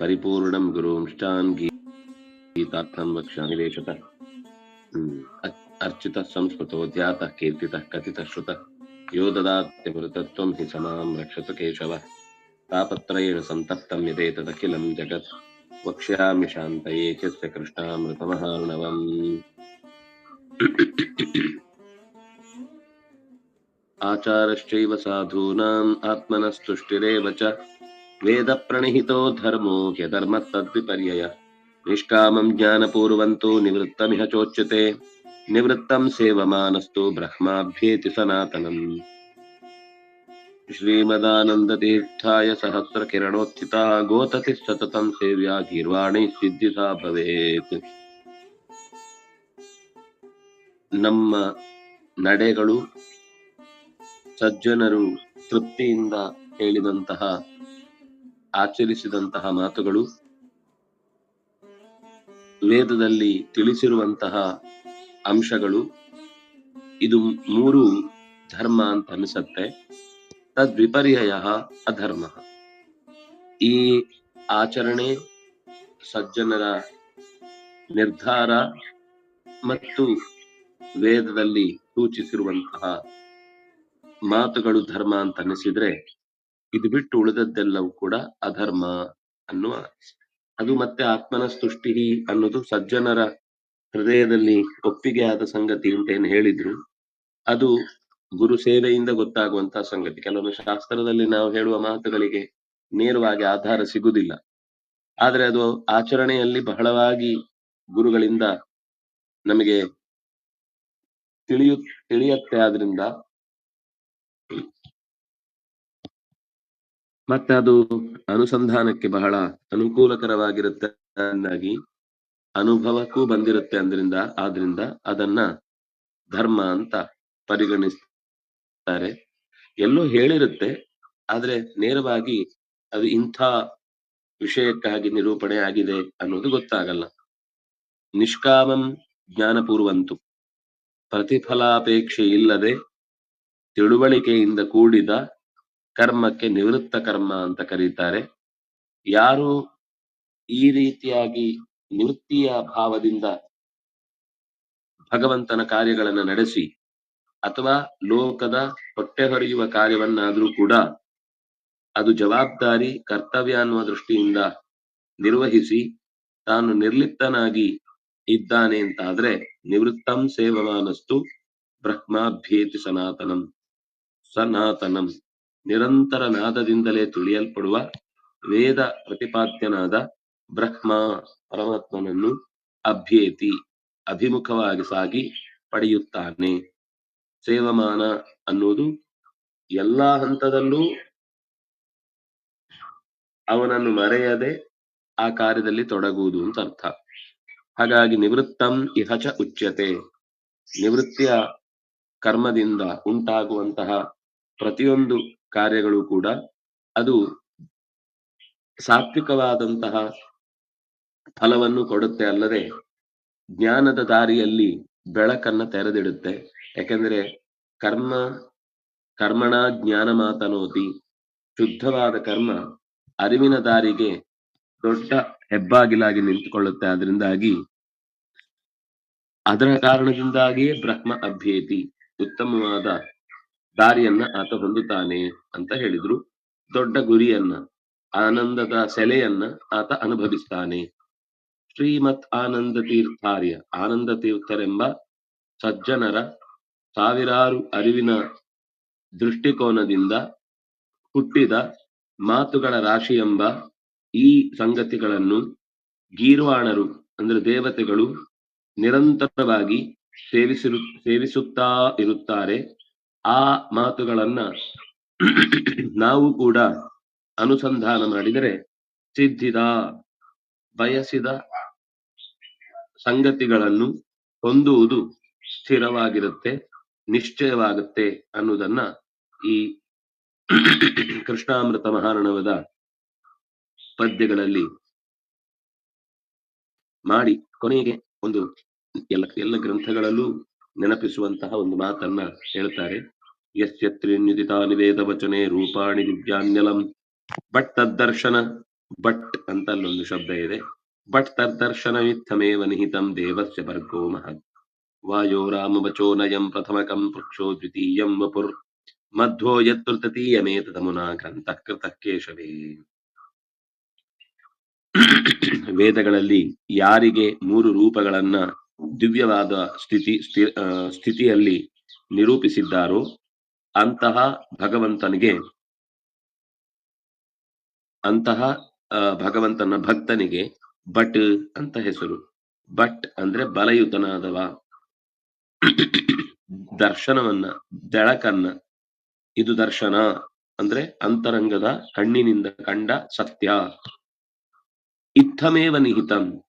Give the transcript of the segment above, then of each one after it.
परिपूर्णं गुरुंश्चान् गी- गीतार्थं वक्ष्यामि देशतः। हम्म, अर्चितः संस्कृतो ध्यातः कीर्तितः कथितः श्रुतः। यो ददात्यमृतत्वं हि समां रक्षतु केशवः। तापत्रयेण सन्तप्तं यदेतदखिलं जगत्। वक्ष्यामि शान्तये च कृष्णामृतमहार्णवम्। आचारश्चैव साधूनाम् आत्मनस्तुष्टिरेव च। ವೇದಪ್ರಣಹಿತೋ ಧರ್ಮೋ ಹ್ಯಧರ್ಮ ತದ್ವಿಪರ್ಯಯ ನಿಷ್ಕಾಮಂ ಜ್ಞಾನಪೂರ್ವಂತೂ ನಿವೃತ್ತಮಿಹ ಚೋಚ್ಯತೆ. ನಿವೃತ್ತಂ ಸೇವಮಾನಸ್ತು ಬ್ರಹ್ಮಾಭ್ಯೇತಿ ಸನಾತನಂ. ಸಹಸ್ರ ಸಹಸ್ರಕಿರಣೋತ್ಥಿತ ಗೋತತಿ ಸತತಂ ಸೇವ್ಯಾ ಗೀರ್ವಾಣಿ ಸಿದ್ಧಿ ಸಾ ಭವೇತ್. ನಮ್ಮ ನಡೆಗಳು ಸಜ್ಜನರು ತೃಪ್ತಿಯಿಂದ ಹೇಳಿದಂತಹ ಆಚರಿಸಿದಂತಹ ಮಾತುಗಳು, ವೇದದಲ್ಲಿ ತಿಳಿಸಿರುವಂತಹ ಅಂಶಗಳು, ಇದು ಮೂರು ಧರ್ಮ ಅಂತ ಅನಿಸುತ್ತೆ. ತದ್ವಿಪರ್ಯಯ ಅಧರ್ಮ. ಈ ಆಚರಣೆ ಸಜ್ಜನರ ನಿರ್ಧಾರ ಮತ್ತು ವೇದದಲ್ಲಿ ಸೂಚಿಸಿರುವಂತಹ ಮಾತುಗಳು ಧರ್ಮ ಅಂತ ಅನಿಸಿದ್ರೆ ಇದು ಬಿಟ್ಟು ಉಳಿದದ್ದೆಲ್ಲವೂ ಕೂಡ ಅಧರ್ಮ ಅನ್ನುವ ಅದು ಮತ್ತೆ ಆತ್ಮನ ಸೃಷ್ಟಿ ಅನ್ನೋದು ಸಜ್ಜನರ ಹೃದಯದಲ್ಲಿ ಒಪ್ಪಿಗೆ ಆದ ಸಂಗತಿ ಅಂತ ಏನು ಹೇಳಿದ್ರು. ಅದು ಗುರು ಸೇವೆಯಿಂದ ಗೊತ್ತಾಗುವಂತಹ ಸಂಗತಿ. ಕೆಲವೊಂದು ಶಾಸ್ತ್ರದಲ್ಲಿ ನಾವು ಹೇಳುವ ಮಾತುಗಳಿಗೆ ನೇರವಾಗಿ ಆಧಾರ ಸಿಗುವುದಿಲ್ಲ. ಆದ್ರೆ ಅದು ಆಚರಣೆಯಲ್ಲಿ ಬಹಳವಾಗಿ ಗುರುಗಳಿಂದ ನಮಗೆ ತಿಳಿಯು, ತಿಳಿಯತ್ತೆ ಆದ್ರಿಂದ ಮತ್ತೆ ಅದು ಅನುಸಂಧಾನಕ್ಕೆ ಬಹಳ ಅನುಕೂಲಕರವಾಗಿರುತ್ತೆ ಅನ್ನಾಗಿ ಅನುಭವಕ್ಕೂ ಬಂದಿರುತ್ತೆ ಅಂದ್ರಿಂದ, ಆದ್ರಿಂದ ಅದನ್ನ ಧರ್ಮ ಅಂತ ಪರಿಗಣಿಸ್ತಾರೆ. ಎಲ್ಲೋ ಹೇಳಿರುತ್ತೆ, ಆದ್ರೆ ನೇರವಾಗಿ ಅದು ಇಂಥ ವಿಷಯಕ್ಕಾಗಿ ನಿರೂಪಣೆ ಆಗಿದೆ ಅನ್ನೋದು ಗೊತ್ತಾಗಲ್ಲ. ನಿಷ್ಕಾಮಂ ಜ್ಞಾನಪೂರ್ವಂತು. ಪ್ರತಿಫಲಾಪೇಕ್ಷೆ ಇಲ್ಲದೆ ತಿಳುವಳಿಕೆಯಿಂದ ಕೂಡಿದ ಕರ್ಮಕ್ಕೆ ನಿವೃತ್ತ ಕರ್ಮ ಅಂತ ಕರೀತಾರೆ. ಯಾರು ಈ ರೀತಿಯಾಗಿ ನಿವೃತ್ತಿಯ ಭಾವದಿಂದ ಭಗವಂತನ ಕಾರ್ಯಗಳನ್ನು ನಡೆಸಿ ಅಥವಾ ಲೋಕದ ಹೊಟ್ಟೆ ಹೊರೆಯುವ ಕಾರ್ಯವನ್ನಾದ್ರೂ ಕೂಡ ಅದು ಜವಾಬ್ದಾರಿ, ಕರ್ತವ್ಯ ಅನ್ನುವ ದೃಷ್ಟಿಯಿಂದ ನಿರ್ವಹಿಸಿ ತಾನು ನಿರ್ಲಿಪ್ತನಾಗಿ ಇದ್ದಾನೆ ಅಂತಾದ್ರೆ ನಿವೃತ್ತಂ ಸೇವಮಾನಸ್ತು ಬ್ರಹ್ಮಾಭ್ಯೇತಿ ಸನಾತನಂ ಸನಾತನಂ. ನಿರಂತರ ನಾದದಿಂದಲೇ ತುಳಿಯಲ್ಪಡುವ ವೇದ ಪ್ರತಿಪಾದ್ಯನಾದ ಬ್ರಹ್ಮ ಪರಮಾತ್ಮನನ್ನು ಅಭ್ಯೇತಿ, ಅಭಿಮುಖವಾಗಿ ಸಾಗಿ ಪಡೆಯುತ್ತಾನೆ. ಸೇವಮಾನ ಅನ್ನುವುದು ಎಲ್ಲಾ ಹಂತದಲ್ಲೂ ಅವನನ್ನು ಮರೆಯದೆ ಆ ಕಾರ್ಯದಲ್ಲಿ ತೊಡಗುವುದು ಅಂತ ಅರ್ಥ. ಹಾಗಾಗಿ ನಿವೃತ್ತಂ ಇಹಚ ಉಚ್ಯತೆ. ನಿವೃತ್ತಿಯ ಕರ್ಮದಿಂದ ಉಂಟಾಗುವಂತಹ ಪ್ರತಿಯೊಂದು ಕಾರ್ಯಗಳು ಕೂಡ ಅದು ಸಾತ್ವಿಕವಾದಂತಹ ಫಲವನ್ನು ಕೊಡುತ್ತೆ ಅಲ್ಲದೆ ಜ್ಞಾನದ ದಾರಿಯಲ್ಲಿ ಬೆಳಕನ್ನ ತೆರೆದಿಡುತ್ತೆ. ಯಾಕೆಂದ್ರೆ ಕರ್ಮ, ಕರ್ಮಣ ಜ್ಞಾನ ಮಾತನೋತಿ, ಶುದ್ಧವಾದ ಕರ್ಮ ಅರಿವಿನ ದಾರಿಗೆ ದೊಡ್ಡ ಹೆಬ್ಬಾಗಿಲಾಗಿ ನಿಂತುಕೊಳ್ಳುತ್ತೆ. ಅದರಿಂದಾಗಿ ಅದರ ಕಾರಣದಿಂದಾಗಿಯೇ ಬ್ರಹ್ಮ ಅಭ್ಯೇತಿ, ಉತ್ತಮವಾದ ದಾರಿಯನ್ನ ಆತ ಹೊಂದುತ್ತಾನೆ ಅಂತ ಹೇಳಿದ್ರು. ದೊಡ್ಡ ಗುರಿಯನ್ನ, ಆನಂದದ ಸೆಲೆಯನ್ನ ಆತ ಅನುಭವಿಸ್ತಾನೆ. ಶ್ರೀಮತ್ ಆನಂದ ತೀರ್ಥಾರ್ಯ, ಆನಂದ ತೀರ್ಥರೆಂಬ ಸಜ್ಜನರ ಸಾವಿರಾರು ಅರಿವಿನ ದೃಷ್ಟಿಕೋನದಿಂದ ಹುಟ್ಟಿದ ಮಾತುಗಳ ರಾಶಿ ಎಂಬ ಈ ಸಂಗತಿಗಳನ್ನು ಗೀರ್ವಾಣರು, ಅಂದ್ರೆ ದೇವತೆಗಳು ನಿರಂತರವಾಗಿ ಸೇವಿಸಿರು, ಸೇವಿಸುತ್ತಾ ಇರುತ್ತಾರೆ. ಆ ಮಾತುಗಳನ್ನ ನಾವು ಕೂಡ ಅನುಸಂಧಾನ ಮಾಡಿದರೆ ಸಿದ್ಧಿದ, ಬಯಸಿದ ಸಂಗತಿಗಳನ್ನು ಹೊಂದುವುದು ಸ್ಥಿರವಾಗಿರುತ್ತೆ, ನಿಶ್ಚಯವಾಗುತ್ತೆ ಅನ್ನುವುದನ್ನ ಈ ಕೃಷ್ಣಾಮೃತ ಮಹಾರಣವದ ಪದ್ಯಗಳಲ್ಲಿ ಮಾಡಿ ಕೊನೆಗೆ ಒಂದು ಎಲ್ಲ ಎಲ್ಲ ಗ್ರಂಥಗಳಲ್ಲೂ ನೆನಪಿಸುವಂತಹ ಒಂದು ಮಾತನ್ನ ಹೇಳ್ತಾರೆ. ಯಸ್ಯ ವೇದ ವಚನೆ ರೂಪಾಣಿ ದಿವ್ಯಾನ್ಯಲಂ ಬಟ್ ತದ್ದರ್ಶನ ಬಟ್ ಅಂತ ಅಲ್ಲೊಂದು ಶಬ್ದ ಇದೆ. ಬಟ್ ತದ್ದರ್ಶನಮಿತ್ತಮೇವ ನಿಹಿತಂ ದೇವಸ್ಯ ಭರ್ಗೋ ಮಹತ್. ವಾಯೋ ರಾಮ ವಚೋ ನಯಂ ಪ್ರಥಮಕಂ ಪೃಕ್ಷೋ ದ್ವಿತೀಯಂ ವಪುರ್. ಮಧ್ವೋ ಯತ್ತು ತೃತೀಯಮೇತದಮುನಾ ಗ್ರಂಥಃ ಕೃತಃ ಕೇಶವೇ. ವೇದಗಳಲ್ಲಿ ಯಾರಿಗೆ ಮೂರು ರೂಪಗಳನ್ನ ದಿವ್ಯವಾದ ಸ್ಥಿತಿ, ಸ್ಥಿ- ಸ್ಥಿತಿಯಲ್ಲಿ ನಿರೂಪಿಸಿದ್ದಾರೋ ಅಂತಹ ಭಗವಂತನಿಗೆ, ಅಂತಹ ಭಗವಂತನ ಭಕ್ತನಿಗೆ ಭಟ್ ಅಂತ ಹೆಸರು. ಭಟ್ ಅಂದ್ರೆ ಬಲಯುತನಾದವ. ದರ್ಶನವನ್ನ ಬೆಳಕನ್ನ ಇದು ದರ್ಶನ ಅಂದ್ರೆ ಅಂತರಂಗದ ಕಣ್ಣಿನಿಂದ ಕಂಡ ಸತ್ಯ. ಇತ್ತಮೇವ ನಿಹಿತಂ.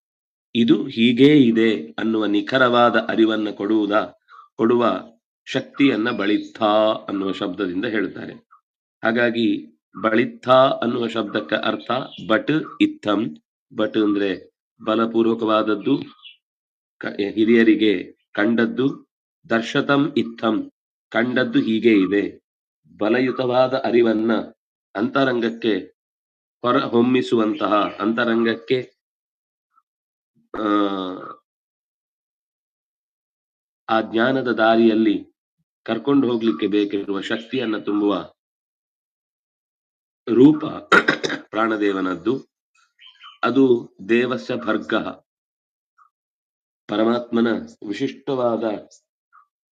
ಇದು ಹೀಗೇ ಇದೆ ಅನ್ನುವ ನಿಖರವಾದ ಅರಿವನ್ನ ಕೊಡುವುದ, ಕೊಡುವ ಶಕ್ತಿಯನ್ನ ಬಳಿತ್ಥ ಅನ್ನುವ ಶಬ್ದದಿಂದ ಹೇಳ್ತಾರೆ ಹಾಗಾಗಿ ಬಳಿತ್ಥ ಅನ್ನುವ ಶಬ್ದಕ್ಕೆ ಅರ್ಥ ಬಟ್ ಇತ್ತಂ. ಬಟ್ ಅಂದ್ರೆ ಬಲಪೂರ್ವಕವಾದದ್ದು ಹಿರಿಯರಿಗೆ ಕಂಡದ್ದು, ದರ್ಶತಂ ಇತ್ತಂ. ಕಂಡದ್ದು ಹೀಗೆ ಇದೆ. ಬಲಯುತವಾದ ಅರಿವನ್ನ ಅಂತರಂಗಕ್ಕೆ ಹೊರ ಹೊಮ್ಮಿಸುವಂತಹ ಅಂತರಂಗಕ್ಕೆ ಆ ಜ್ಞಾನದ ದಾರಿಯಲ್ಲಿ ಕರ್ಕೊಂಡು ಹೋಗ್ಲಿಕ್ಕೆ ಬೇಕಿರುವ ಶಕ್ತಿಯನ್ನ ತುಂಬುವ ರೂಪ ಪ್ರಾಣದೇವನದ್ದು. ಅದು ದೇವಸ್ಯ ಭರ್ಗ. ಪರಮಾತ್ಮನ ವಿಶಿಷ್ಟವಾದ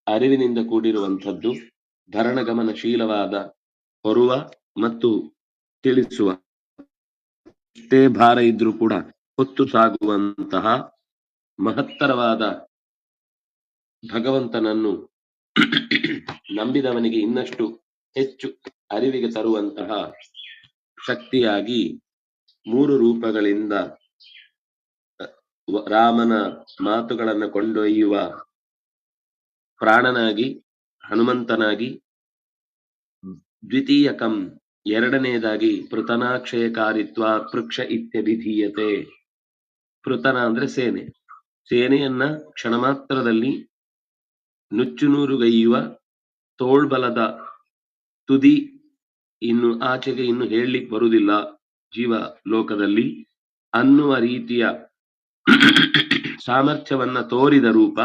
ಅರಿವಿನಿಂದ ಕೂಡಿರುವಂಥದ್ದು ಭರಣಗಮನಶೀಲವಾದ ಹೊರುವ ಮತ್ತು ತಿಳಿಸುವ. ಎಷ್ಟೇ ಭಾರ ಇದ್ರೂ ಕೂಡ ಹೊತ್ತು ಸಾಗುವಂತಹ ಮಹತ್ತರವಾದ ಭಗವಂತನನ್ನು ನಂಬಿದವನಿಗೆ ಇನ್ನಷ್ಟು ಹೆಚ್ಚು ಅರಿವಿಗೆ ತರುವಂತಹ ಶಕ್ತಿಯಾಗಿ ಮೂರು ರೂಪಗಳಿಂದ, ರಾಮನ ಮಾತುಗಳನ್ನು ಕೊಂಡೊಯ್ಯುವ ಪ್ರಾಣನಾಗಿ, ಹನುಮಂತನಾಗಿ, ದ್ವಿತೀಯಕಂ ಎರಡನೇದಾಗಿ ಪೃತನಾಕ್ಷಯಕಾರಿತ್ವ ಪೃಕ್ಷ ಇತ್ಯಭಿಧೀಯತೆ. ಪೃತನ ಅಂದ್ರೆ ಸೇನೆ. ಸೇನೆಯನ್ನ ಕ್ಷಣ ಮಾತ್ರದಲ್ಲಿ ನುಚ್ಚುನೂರುಗೈಯುವ ತೋಳ್ಬಲದ ತುದಿ ಇನ್ನು ಆಚೆಗೆ ಇನ್ನು ಹೇಳಲಿಕ್ಕೆ ಬರುವುದಿಲ್ಲ ಜೀವ ಲೋಕದಲ್ಲಿ. ಅನ್ನುವ ರೀತಿಯ ಸಾಮರ್ಥ್ಯವನ್ನ ತೋರಿದ ರೂಪ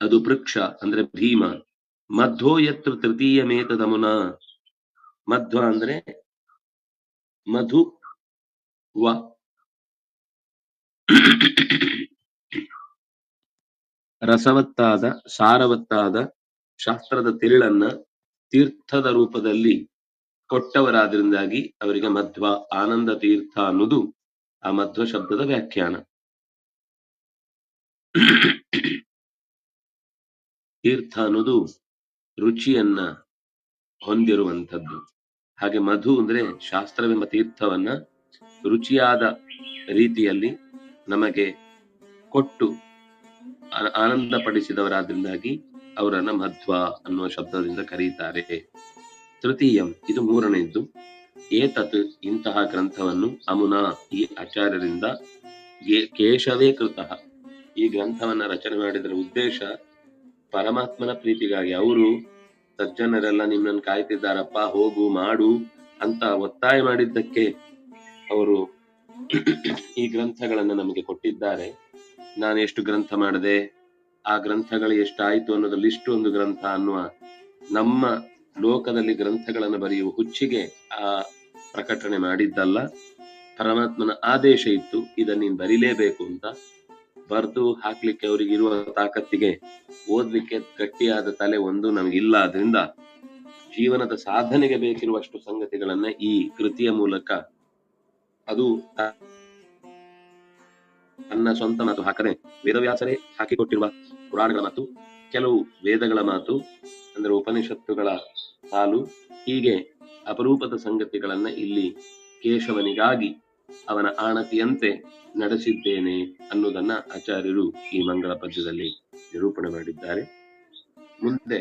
ಅದು ಪೃಕ್ಷ ಅಂದ್ರೆ ಭೀಮ. ಮಧ್ವೋ ಯತ್ರ ತೃತೀಯ ಮೇತದಮುನ ಮಧ್ವ ಅಂದ್ರೆ ಮಧು, ವ. ರಸವತ್ತಾದ, ಸಾರವತ್ತಾದ ಶಾಸ್ತ್ರದ ತಿರುಳನ್ನ ತೀರ್ಥದ ರೂಪದಲ್ಲಿ ಕೊಟ್ಟವರಾದ್ರಿಂದಾಗಿ ಅವರಿಗೆ ಮಧ್ವ ಆನಂದ ತೀರ್ಥ ಅನ್ನೋದು ಆ ಮಧ್ವ ಶಬ್ದದ ವ್ಯಾಖ್ಯಾನ. ತೀರ್ಥ ಅನ್ನೋದು ರುಚಿಯನ್ನ ಹೊಂದಿರುವಂಥದ್ದು. ಹಾಗೆ ಮಧು ಅಂದ್ರೆ ಶಾಸ್ತ್ರವೆಂಬ ತೀರ್ಥವನ್ನ ರುಚಿಯಾದ ರೀತಿಯಲ್ಲಿ ನಮಗೆ ಕೊಟ್ಟು ಆನಂದ ಪಡಿಸಿದವರಾದ್ರಿಂದಾಗಿ ಅವರನ್ನ ಮಧ್ವ ಅನ್ನುವ ಶಬ್ದದಿಂದ ಕರೀತಾರೆ. ತೃತೀಯಂ, ಇದು ಮೂರನೆಯದ್ದು. ಏತತ್ ಇಂತಹ ಗ್ರಂಥವನ್ನು ಅಮುನಾ ಈ ಆಚಾರ್ಯರಿಂದ ಕೇಶವೇ ಕೃತ. ಈ ಗ್ರಂಥವನ್ನ ರಚನೆ ಮಾಡಿದರ ಉದ್ದೇಶ ಪರಮಾತ್ಮನ ಪ್ರೀತಿಗಾಗಿ. ಅವರು, ಸಜ್ಜನರೆಲ್ಲ ನಿಮ್ಮನ್ನು ಕಾಯ್ತಿದ್ದಾರಪ್ಪ, ಹೋಗು, ಮಾಡು ಅಂತ ಒತ್ತಾಯ ಮಾಡಿದ್ದಕ್ಕೆ ಅವರು ಈ ಗ್ರಂಥಗಳನ್ನು ನಮಗೆ ಕೊಟ್ಟಿದ್ದಾರೆ. ನಾನು ಎಷ್ಟು ಗ್ರಂಥ ಮಾಡಿದೆ? ಆ ಗ್ರಂಥಗಳು ಎಷ್ಟಾಯಿತು ಅನ್ನೋದು ಲಿಸ್ಟ್ ಒಂದು ಗ್ರಂಥ ಅನ್ನುವ ನಮ್ಮ ಲೋಕದಲ್ಲಿ ಗ್ರಂಥಗಳನ್ನು ಬರೆಯುವ ಹುಚ್ಚಿಗೆ ಆ ಪ್ರಕಟಣೆ ಮಾಡಿದ್ದಲ್ಲ. ಪರಮಾತ್ಮನ ಆದೇಶ ಇತ್ತು, ಇದನ್ನ ನೀನ್ ಬರಿಲೇಬೇಕು ಅಂತ. ಬರೆದು ಹಾಕ್ಲಿಕ್ಕೆ ಅವರಿಗೆ ಇರುವ ತಾಕತ್ತಿಗೆ ಓದ್ಲಿಕ್ಕೆ ಗಟ್ಟಿಯಾದ ತಲೆ ಒಂದು ನಮಗಿಲ್ಲ ಅದರಿಂದ ಜೀವನದ ಸಾಧನೆಗೆ ಬೇಕಿರುವಷ್ಟು ಸಂಗತಿಗಳನ್ನ ಈ ಕೃತಿಯ ಮೂಲಕ ಅದು ತನ್ನ ಸ್ವಂತ ಮಾತು. ಹಾಕದೆ ವೇದವ್ಯಾಸರೇ ಹಾಕಿಕೊಟ್ಟಿರುವ ಪುರಾಣಗಳ ಮಾತು, ಕೆಲವು ವೇದಗಳ ಮಾತು, ಅಂದ್ರೆ ಉಪನಿಷತ್ತುಗಳ ಸಾಲು, ಹೀಗೆ ಅಪರೂಪದ ಸಂಗತಿಗಳನ್ನ ಇಲ್ಲಿ ಕೇಶವನಿಗಾಗಿ ಅವನ ಆಣತಿಯಂತೆ ನಡೆಸಿದ್ದೇನೆ ಅನ್ನೋದನ್ನ ಆಚಾರ್ಯರು ಈ ಮಂಗಳ ಪದ್ಯದಲ್ಲಿ ನಿರೂಪಣೆ ಮಾಡಿದ್ದಾರೆ. ಮುಂದೆ